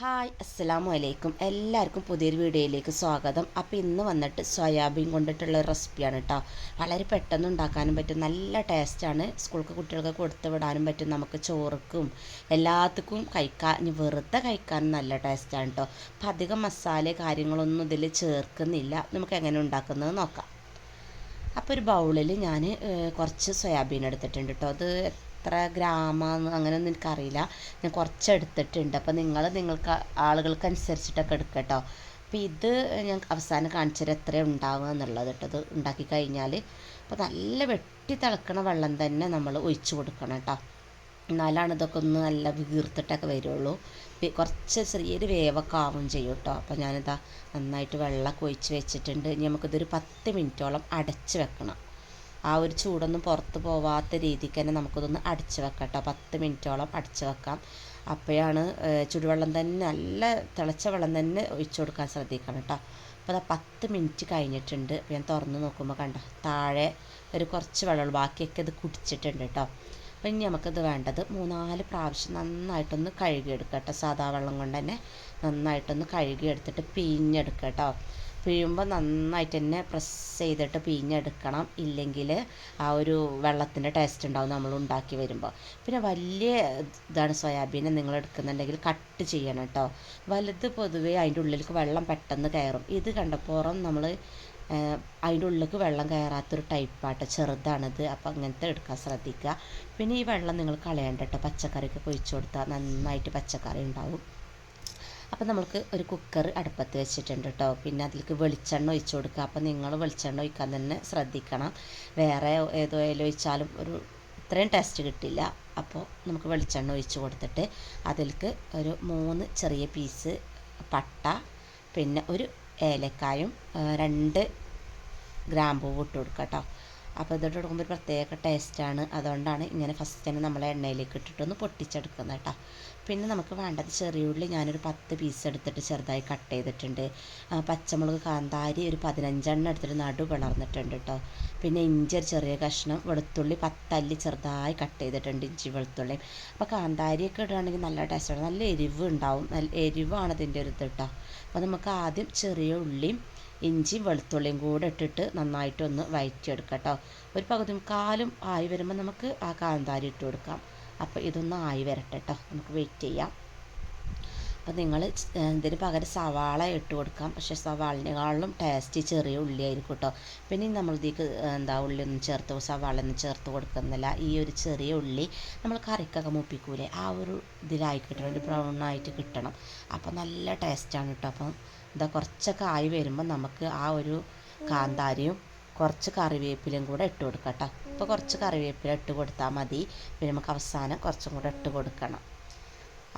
Hi അസ്സലാമു അലൈക്കും എല്ലാവർക്കും പുതിയൊരു വീഡിയോയിലേക്ക് സ്വാഗതം. അപ്പോൾ ഇന്ന് വന്നിട്ട് സോയാബീൻ കൊണ്ടിട്ടുള്ള റെസിപ്പിയാണ് കേട്ടോ വളരെ പെട്ടെന്ന് ഉണ്ടാക്കാനും പറ്റും. നല്ല ടേസ്റ്റാണ് സ്കൂൾക്ക് കുട്ടികൾക്ക് കൊടുത്ത് വിടാനും പറ്റും. നമുക്ക് ചോറുക്കും എല്ലാത്തിക്കും കഴിക്കാൻ വെറുതെ കഴിക്കാനും നല്ല ടേസ്റ്റാണ് കേട്ടോ അപ്പം അധികം മസാല കാര്യങ്ങളൊന്നും ഇതിൽ ചേർക്കുന്നില്ല. നമുക്ക് എങ്ങനെ ഉണ്ടാക്കുന്നത് നോക്കാം. അപ്പോൾ ഒരു ബൗളിൽ ഞാൻ കുറച്ച് സോയാബീൻ എടുത്തിട്ടുണ്ട് കേട്ടോ അത് എത്ര ഗ്രാമാന്ന് അങ്ങനെയൊന്നും എനിക്കറിയില്ല. ഞാൻ കുറച്ച് എടുത്തിട്ടുണ്ട് അപ്പോൾ നിങ്ങൾ നിങ്ങൾക്ക് ആളുകൾക്ക് അനുസരിച്ചിട്ടൊക്കെ എടുക്കട്ടോ അപ്പോൾ ഇത് ഞാൻ അവസാനം കാണിച്ചത് എത്ര ഉണ്ടാവുക എന്നുള്ളത് കേട്ടോ ഇത് ഉണ്ടാക്കി കഴിഞ്ഞാൽ അപ്പോൾ നല്ല വെട്ടി തിളക്കണ വെള്ളം തന്നെ നമ്മൾ ഒഴിച്ചു കൊടുക്കണം കേട്ടോ എന്നാലാണ് ഇതൊക്കെ ഒന്ന് നല്ല വീർത്തിട്ടൊക്കെ വരുള്ളൂ. കുറച്ച് ചെറിയൊരു വേവൊക്കെ ആവും ചെയ്യും കേട്ടോ അപ്പോൾ ഞാനിതാ നന്നായിട്ട് വെള്ളമൊക്കെ ഒഴിച്ച് വെച്ചിട്ടുണ്ട്. ഇനി നമുക്കിതൊരു പത്ത് മിനിറ്റോളം അടച്ച് വെക്കണം. ആ ഒരു ചൂടൊന്നും പുറത്ത് പോവാത്ത രീതിക്ക് തന്നെ നമുക്കിതൊന്ന് അടച്ച് വെക്കാം കേട്ടോ. പത്ത് മിനിറ്റോളം അടച്ച് വെക്കാം. അപ്പോഴാണ് ചുടുവെള്ളം തന്നെ നല്ല തിളച്ച വെള്ളം തന്നെ ഒഴിച്ചു കൊടുക്കാൻ ശ്രദ്ധിക്കണം കേട്ടോ. അപ്പോൾ അത് പത്ത് മിനിറ്റ് കഴിഞ്ഞിട്ടുണ്ട്. ഞാൻ തുറന്ന് നോക്കുമ്പോൾ കണ്ടോ താഴെ ഒരു കുറച്ച് വെള്ളം ബാക്കിയൊക്കെ ഇത് കുടിച്ചിട്ടുണ്ട് കേട്ടോ. അപ്പോൾ ഇനി നമുക്കിത് വേണ്ടത് മൂന്നാൽ പ്രാവശ്യം നന്നായിട്ടൊന്ന് കഴുകിയെടുക്കുക കേട്ടോ. സാധാ വെള്ളം കൊണ്ട് തന്നെ നന്നായിട്ടൊന്ന് കഴുകിയെടുത്തിട്ട് പിഴിഞ്ഞെടുക്കുക കേട്ടോ. പിഴിയുമ്പോൾ നന്നായിട്ട് തന്നെ പ്രസ് ചെയ്തിട്ട് പിഴിഞ്ഞെടുക്കണം. ഇല്ലെങ്കിൽ ആ ഒരു വെള്ളത്തിന്റെ ടേസ്റ്റ് ഉണ്ടാവും നമ്മൾ ഉണ്ടാക്കി വരുമ്പോൾ പിന്നെ വലിയ ഇതാണ് സോയാബീൻ നിങ്ങൾ എടുക്കുന്നുണ്ടെങ്കിൽ കട്ട് ചെയ്യണം കേട്ടോ വലുത് പൊതുവേ അതിന്റെ ഉള്ളിലേക്ക് വെള്ളം പെട്ടെന്ന് കയറും. ഇത് കണ്ടപ്പോറം നമ്മൾ അതിന്റെ ഉള്ളിലേക്ക് വെള്ളം കയറാത്തൊരു ടൈപ്പാട്ടോ ചെറുതാണിത്. അപ്പോൾ അങ്ങനത്തെ എടുക്കാൻ ശ്രദ്ധിക്കുക. പിന്നെ ഈ വെള്ളം നിങ്ങൾ കളയണ്ട കേട്ടോ പച്ചക്കറിക്ക് ഒഴിച്ചു കൊടുത്താൽ നന്നായിട്ട് പച്ചക്കറി ഉണ്ടാവും. അപ്പോൾ നമുക്ക് ഒരു കുക്കർ അടുപ്പത്ത് വെച്ചിട്ടുണ്ട് കേട്ടോ പിന്നെ അതിലേക്ക് വെളിച്ചെണ്ണ ഒഴിച്ചു കൊടുക്കുക. അപ്പം നിങ്ങൾ വെളിച്ചെണ്ണ ഒഴിക്കാൻ തന്നെ ശ്രദ്ധിക്കണം. വേറെ ഏതോ ഓയിൽ ഒഴിച്ചാലും ഒരു ഇത്രയും ടേസ്റ്റ് കിട്ടില്ല. അപ്പോൾ നമുക്ക് വെളിച്ചെണ്ണ ഒഴിച്ചു കൊടുത്തിട്ട് അതിലേക്ക് ഒരു മൂന്ന് ചെറിയ പീസ് പട്ട പിന്നെ ഒരു ഏലക്കായും രണ്ട് ഗ്രാമ്പൂ ഇട്ട് കൊടുക്കുക കേട്ടോ അപ്പോൾ ഇതിട്ട് കൊടുക്കുമ്പോൾ ഒരു പ്രത്യേക ടേസ്റ്റാണ് അതുകൊണ്ടാണ് ഇങ്ങനെ ഫസ്റ്റ് തന്നെ നമ്മളെ എണ്ണയിലേക്ക് ഇട്ടിട്ടൊന്ന് പൊട്ടിച്ചെടുക്കുന്നത് കേട്ടോ. പിന്നെ നമുക്ക് വേണ്ടത് ചെറിയ ചെറിയുള്ളി ഞാനൊരു പത്ത് പീസ് എടുത്തിട്ട് ചെറുതായി കട്ട് ചെയ്തിട്ടുണ്ട്. പച്ചമുളക് കാന്താരി ഒരു പതിനഞ്ചെണ്ണം എടുത്തിട്ട് നടു പിളർന്നിട്ടുണ്ട് കേട്ടോ. പിന്നെ ഇഞ്ചി ഒരു ചെറിയ കഷ്ണം വെളുത്തുള്ളി പത്തല്ലി ചെറുതായി കട്ട് ചെയ്തിട്ടുണ്ട് ഇഞ്ചി വെളുത്തുള്ളി. അപ്പോൾ കാന്താരിയൊക്കെ ഇടുകയാണെങ്കിൽ നല്ല ടേസ്റ്റാണ് നല്ല എരിവ് ഉണ്ടാവും നല്ല എരിവാണ് ഇതിന്റെ ഒരു ഇത് കേട്ടോ. അപ്പോൾ നമുക്ക് ആദ്യം ചെറിയ ഉള്ളിയും ഇഞ്ചിയും വെളുത്തുള്ളിയും കൂടെ ഇട്ടിട്ട് നന്നായിട്ടൊന്ന് വയറ്റിയെടുക്കുക കേട്ടോ ഒരു പകുതി കാലും ആയി വരുമ്പോൾ നമുക്ക് ആ കാന്താരി ഇട്ട് കൊടുക്കാം. അപ്പോൾ ഇതൊന്ന് ആയി വരട്ടെ കേട്ടോ നമുക്ക് വെയിറ്റ് ചെയ്യാം. അപ്പോൾ നിങ്ങൾ ഇതിന് പകരം സവാള ഇട്ട് കൊടുക്കാം. പക്ഷേ സവാളിനേക്കാളും ടേസ്റ്റ് ചെറിയ ഉള്ളി ആയിരിക്കും കേട്ടോ പിന്നെ നമ്മൾ ഇതിലേക്ക് എന്താ ഉള്ളി ഒന്നും ചേർത്ത് സവാള ഒന്നും ചേർത്ത് കൊടുക്കുന്നില്ല. ഈ ഒരു ചെറിയ ഉള്ളി നമ്മൾ കറിക്കൊക്കെ മുപ്പിക്കൂലേ? ആ ഒരു ഇതിലായി കിട്ടണം. ഒരു ബ്രൗൺ ആയിട്ട് കിട്ടണം. അപ്പോൾ നല്ല ടേസ്റ്റാണ് കേട്ടോ അപ്പം ഇതാ കുറച്ചൊക്കെ ആയി വരുമ്പോൾ നമുക്ക് ആ ഒരു കാന്താരിയും കുറച്ച് കറിവേപ്പിലയും കൂടെ ഇട്ട് കൊടുക്കാം കേട്ടോ അപ്പോൾ കുറച്ച് കറിവേപ്പില ഇട്ട് കൊടുത്താൽ മതി. പിന്നെ നമുക്ക് അവസാനം കുറച്ചും കൂടെ ഇട്ട് കൊടുക്കണം.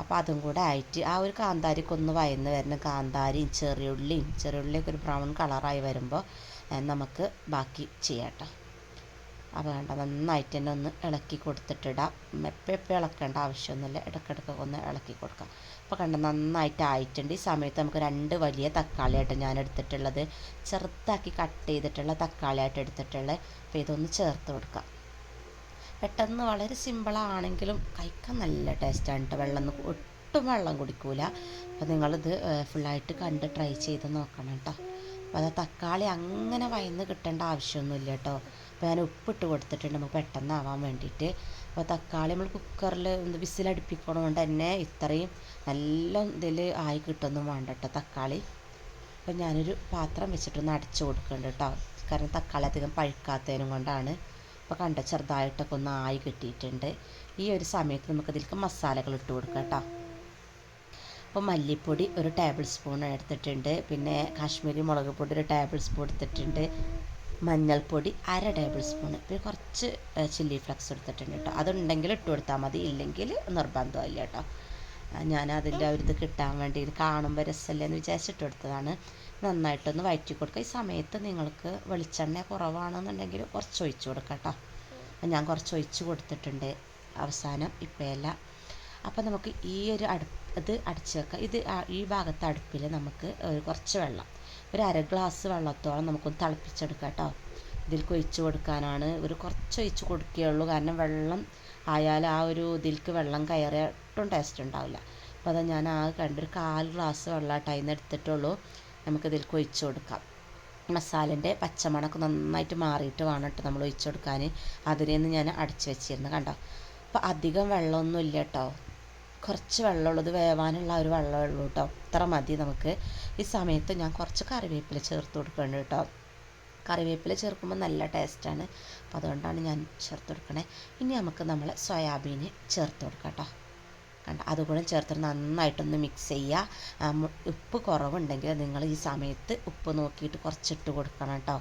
അപ്പോൾ അതും കൂടെ ആയിട്ട് ആ ഒരു കാന്താരിക്കൊന്ന് വയന്ന് വരുന്ന കാന്താരിയും ചെറിയുള്ളിയും ചെറിയുള്ളിയൊക്കെ ഒരു ബ്രൗൺ കളറായി വരുമ്പോൾ നമുക്ക് ബാക്കി ചെയ്യാം കേട്ടോ അപ്പോൾ വേണ്ട നന്നായിട്ട് തന്നെ ഒന്ന് ഇളക്കി കൊടുത്തിട്ടിടാം. എപ്പോൾ എപ്പോൾ ഇളക്കേണ്ട ആവശ്യമൊന്നുമില്ല. ഇടയ്ക്കിടയ്ക്ക് ഒന്ന് ഇളക്കി കൊടുക്കാം. അപ്പോൾ കണ്ട നന്നായിട്ട് ആയിട്ടുണ്ട്. ഈ സമയത്ത് നമുക്ക് രണ്ട് വലിയ തക്കാളിയായിട്ട് ഞാൻ എടുത്തിട്ടുള്ളത് ചെറുതാക്കി കട്ട് ചെയ്തിട്ടുള്ള തക്കാളിയായിട്ട് എടുത്തിട്ടുള്ളത്. അപ്പോൾ ഇതൊന്ന് ചേർത്ത് കൊടുക്കാം. പെട്ടെന്ന് വളരെ സിമ്പിളാണെങ്കിലും കഴിക്കാൻ നല്ല ടേസ്റ്റാണ് കേട്ടോ വെള്ളം ഒട്ടും വെള്ളം കുടിക്കൂല. അപ്പോൾ നിങ്ങളിത് ഫുള്ളായിട്ട് കണ്ട് ട്രൈ ചെയ്ത് നോക്കണം കേട്ടോ അപ്പോൾ അത് തക്കാളി അങ്ങനെ വയന്ന് കിട്ടേണ്ട ആവശ്യമൊന്നുമില്ല കേട്ടോ അപ്പോൾ ഞാൻ ഉപ്പിട്ട് കൊടുത്തിട്ടുണ്ട് നമുക്ക് പെട്ടെന്ന് ആവാൻ വേണ്ടിയിട്ട്. അപ്പോൾ തക്കാളി നമ്മൾ കുക്കറിൽ വിസിലടുപ്പിക്കണതുകൊണ്ട് തന്നെ ഇത്രയും നല്ല ഇതിൽ ആയി കിട്ടുമൊന്നും വേണ്ട കേട്ടോ തക്കാളി. അപ്പോൾ ഞാനൊരു പാത്രം വെച്ചിട്ടൊന്ന് അടച്ചു കൊടുക്കുന്നുണ്ട് കേട്ടോ കാരണം തക്കാളി അധികം പഴുക്കാത്തതിനും കൊണ്ടാണ്. അപ്പോൾ കണ്ട ചെറുതായിട്ടൊക്കെ ഒന്ന് ആയി കിട്ടിയിട്ടുണ്ട്. ഈ ഒരു സമയത്ത് നമുക്കതിലേക്ക് മസാലകൾ ഇട്ട് കൊടുക്കാം കേട്ടോ. അപ്പോൾ മല്ലിപ്പൊടി ഒരു ടേബിൾ സ്പൂൺ എടുത്തിട്ടുണ്ട്. പിന്നെ കാശ്മീരി മുളക് പൊടി ഒരു ടേബിൾ സ്പൂൺ എടുത്തിട്ടുണ്ട്. മഞ്ഞൾപ്പൊടി അര ടേബിൾ സ്പൂൺ പിന്നെ കുറച്ച് ചില്ലി ഫ്ലക്സ് എടുത്തിട്ടുണ്ട് കേട്ടോ. അതുണ്ടെങ്കിൽ ഇട്ട് കൊടുത്താൽ മതി. ഇല്ലെങ്കിൽ നിർബന്ധമില്ല കേട്ടോ. ഞാൻ അതിന്റെ ഒരു ഇത് കിട്ടാൻ വേണ്ടി കാണുമ്പോൾ രസമല്ലേ എന്ന് വിചാരിച്ചിട്ട് എടുത്തതാണ് നന്നായിട്ടൊന്ന് വഴറ്റി കൊടുക്കുക ഈ സമയത്ത് നിങ്ങൾക്ക് വെളിച്ചെണ്ണ കുറവാണെന്നുണ്ടെങ്കിൽ കുറച്ച് ഒഴിച്ച് കൊടുക്കാം കേട്ടോ ഞാൻ കുറച്ച് ഒഴിച്ച് കൊടുത്തിട്ടുണ്ട് അവസാനം ഇപ്പേല അപ്പം നമുക്ക് ഈ ഒരു അടുപ്പ് ഇത് അടച്ച് വെക്കുക ഇത് ഈ ഭാഗത്ത് അടുപ്പിൽ നമുക്ക് കുറച്ച് വെള്ളം ഒരു അര ഗ്ലാസ് വെള്ളത്തോളം നമുക്കൊന്ന് തിളപ്പിച്ചെടുക്കാം കേട്ടോ ഇതിലേക്ക് ഒഴിച്ച് കൊടുക്കാനാണ്. ഒരു കുറച്ച് ഒഴിച്ച് കൊടുക്കുകയുള്ളൂ കാരണം വെള്ളം ആയാൽ ആ ഒരു ഇതിലേക്ക് വെള്ളം കയറിയ ഒട്ടും ടേസ്റ്റ് ഉണ്ടാവില്ല. അപ്പോൾ അതാ ഞാൻ ആകെ കണ്ടൊരു കാൽ ഗ്ലാസ് അതിൽ നിന്ന് എടുത്തിട്ടുള്ളൂ. നമുക്കിതിലേക്ക് ഒഴിച്ച് കൊടുക്കാം. മസാലന്റെ പച്ചമണക്ക് നന്നായിട്ട് മാറിയിട്ട് വേണം കേട്ടോ നമ്മൾ ഒഴിച്ച് കൊടുക്കാൻ അതിനെ ഞാൻ അടച്ച് വെച്ചിരുന്നു കണ്ടോ? അപ്പോൾ അധികം വെള്ളമൊന്നും ഇല്ല കേട്ടോ കുറച്ച് വെള്ളമുള്ളത് വേവാനുള്ള ഒരു വെള്ളമേ ഉള്ളൂ കേട്ടോ അത്ര മതി നമുക്ക്. ഈ സമയത്ത് ഞാൻ കുറച്ച് കറിവേപ്പില ചേർത്ത് കൊടുക്കുന്നുണ്ട് കേട്ടോ കറിവേപ്പില ചേർക്കുമ്പോൾ നല്ല ടേസ്റ്റാണ്. അപ്പോൾ അതുകൊണ്ടാണ് ഞാൻ ചേർത്ത് കൊടുക്കണേ ഇനി നമുക്ക് നമ്മൾ സോയാബീൻ ചേർത്ത് കൊടുക്കാം കേട്ടോ കണ്ട? അതുകൂടെ ചേർത്ത് നന്നായിട്ടൊന്ന് മിക്സ് ചെയ്യുക ഉപ്പ് കുറവുണ്ടെങ്കിൽ നിങ്ങൾ ഈ സമയത്ത് ഉപ്പ് നോക്കിയിട്ട് കുറച്ചിട്ട് കൊടുക്കണം കേട്ടോ.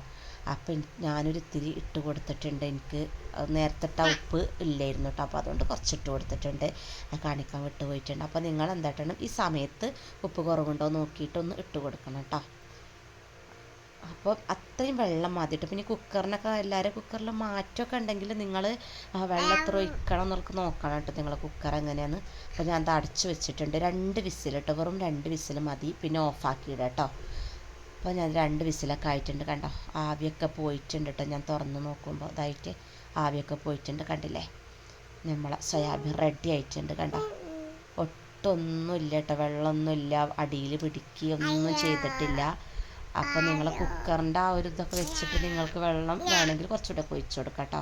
അപ്പം ഞാനൊരു ഇത്തിരി ഇട്ട് കൊടുത്തിട്ടുണ്ട്. എനിക്ക് നേരത്തെ ഉപ്പ് ഇല്ലായിരുന്നു കേട്ടോ. അപ്പോൾ അതുകൊണ്ട് കുറച്ചിട്ട് കൊടുത്തിട്ടുണ്ട്. കാണിക്കാൻ വിട്ട് പോയിട്ടുണ്ട് അപ്പോൾ നിങ്ങൾ എന്താട്ടണം ഈ സമയത്ത് ഉപ്പ് കുറവുണ്ടോ നോക്കിയിട്ടൊന്ന് ഇട്ട് കൊടുക്കണം കേട്ടോ. അപ്പോൾ അത്രയും വെള്ളം മാറ്റിട്ട് പിന്നെ കുക്കറിനൊക്കെ എല്ലാവരും കുക്കറിൽ മാറ്റമൊക്കെ ഉണ്ടെങ്കിൽ നിങ്ങൾ വെള്ളം എത്ര ഒഴിക്കണം എന്നൊക്കെ നോക്കണം കേട്ടോ നിങ്ങളെ കുക്കർ എങ്ങനെയാണ് അപ്പോൾ ഞാൻ അത് അടച്ച് വെച്ചിട്ടുണ്ട്. രണ്ട് വിസിൽ കേട്ടോ. വെറും രണ്ട് വിസിൽ മതി. പിന്നെ ഓഫാക്കിയിടാം കേട്ടോ. അപ്പോൾ ഞാൻ രണ്ട് വിസിലൊക്കെ ആയിട്ടുണ്ട് കണ്ടോ. ആവിയൊക്കെ പോയിട്ടുണ്ട് കേട്ടോ. ഞാൻ തുറന്ന് നോക്കുമ്പോൾ ഇതായിട്ട് ആവിയൊക്കെ പോയിട്ടുണ്ട് കണ്ടില്ലേ. നമ്മളെ സോയാബീൻ റെഡി ആയിട്ടുണ്ട് കണ്ടോ. ഒട്ടൊന്നുമില്ല കേട്ടോ. വെള്ളമൊന്നുമില്ല. അടിയിൽ പിടിക്കുകയൊന്നും ചെയ്തിട്ടില്ല. അപ്പോൾ നിങ്ങൾ കുക്കറിന്റെ ആ ഒരു ഇതൊക്കെ വെച്ചിട്ട് നിങ്ങൾക്ക് വെള്ളം വേണമെങ്കിൽ കുറച്ചുകൂടെ ഒഴിച്ചു കൊടുക്കാം കേട്ടോ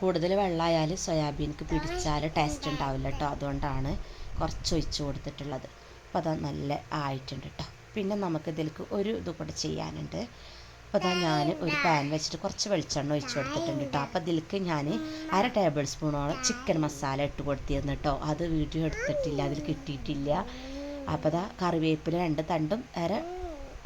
കൂടുതൽ വെള്ളമായാൽ സോയാബീൻക്ക് പിടിച്ചാൽ ടേസ്റ്റ് ഉണ്ടാവില്ല കേട്ടോ അതുകൊണ്ടാണ് കുറച്ച് ഒഴിച്ച് കൊടുത്തിട്ടുള്ളത്. അപ്പോൾ ദാ നല്ല ആയിട്ടുണ്ട് കേട്ടോ പിന്നെ നമുക്ക് ഇതിലേക്ക് ഒരു ഇത് കൂടെ ചെയ്യാനുണ്ട്. അപ്പോൾ അതാ ഞാൻ ഒരു പാൻ വെച്ചിട്ട് കുറച്ച് വെളിച്ചെണ്ണ ഒഴിച്ച് കൊടുത്തിട്ടുണ്ട് കേട്ടോ അപ്പോൾ ഇതിലേക്ക് ഞാൻ അര ടേബിൾ സ്പൂണോളം ചിക്കൻ മസാല ഇട്ട് കൊടുത്തിരുന്നു കേട്ടോ അത് വീഡിയോ എടുത്തിട്ടില്ല അതിൽ കിട്ടിയിട്ടില്ല. അപ്പോൾ അതാ കറിവേപ്പില രണ്ട് തണ്ടും അര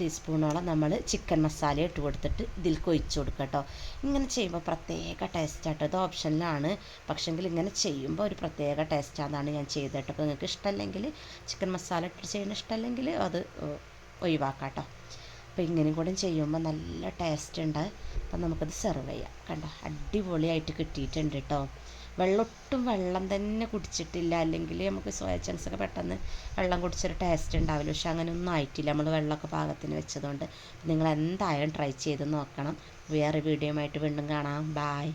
ടീസ്പൂണോളം നമ്മൾ ചിക്കൻ മസാല ഇട്ട് കൊടുത്തിട്ട് ഇതിലേക്ക് ഒഴിച്ചു കൊടുക്കുക കേട്ടോ ഇങ്ങനെ ചെയ്യുമ്പോൾ പ്രത്യേക ടേസ്റ്റ് ആട്ടോ. ഇത് ഓപ്ഷനിലാണ് പക്ഷെങ്കിൽ ഇങ്ങനെ ചെയ്യുമ്പോൾ ഒരു പ്രത്യേക ടേസ്റ്റാണെന്നാണ് ഞാൻ ചെയ്തത് കേട്ടോ. അപ്പോൾ നിങ്ങൾക്ക് ഇഷ്ടമല്ലെങ്കിൽ ചിക്കൻ മസാല ഇട്ട് ചെയ്യുന്ന ഇഷ്ടമല്ലെങ്കിൽ അത് ഒഴിവാക്കാം കേട്ടോ. അപ്പോൾ ഇങ്ങനെയും കൂടെ ചെയ്യുമ്പോൾ നല്ല ടേസ്റ്റ് ഉണ്ട്. അപ്പം നമുക്കത് സെർവ് ചെയ്യാം. കണ്ടോ? അടിപൊളിയായിട്ട് കിട്ടിയിട്ടുണ്ട് കേട്ടോ വെള്ളം ഒട്ടും വെള്ളം തന്നെ കുടിച്ചിട്ടില്ല. അല്ലെങ്കിൽ നമുക്ക് സോയ ചങ്ക്സ് ഒക്കെ പെട്ടെന്ന് വെള്ളം കുടിച്ചൊരു ടേസ്റ്റ് ഉണ്ടാവില്ല. പക്ഷെ അങ്ങനെ ഒന്നും ആയിട്ടില്ല. നമ്മൾ വെള്ളമൊക്കെ പാകത്തിന് വെച്ചതുകൊണ്ട്. നിങ്ങൾ എന്തായാലും ട്രൈ ചെയ്ത് നോക്കണം. വേറെ വീഡിയോ ആയിട്ട് വീണ്ടും കാണാം. ബായ്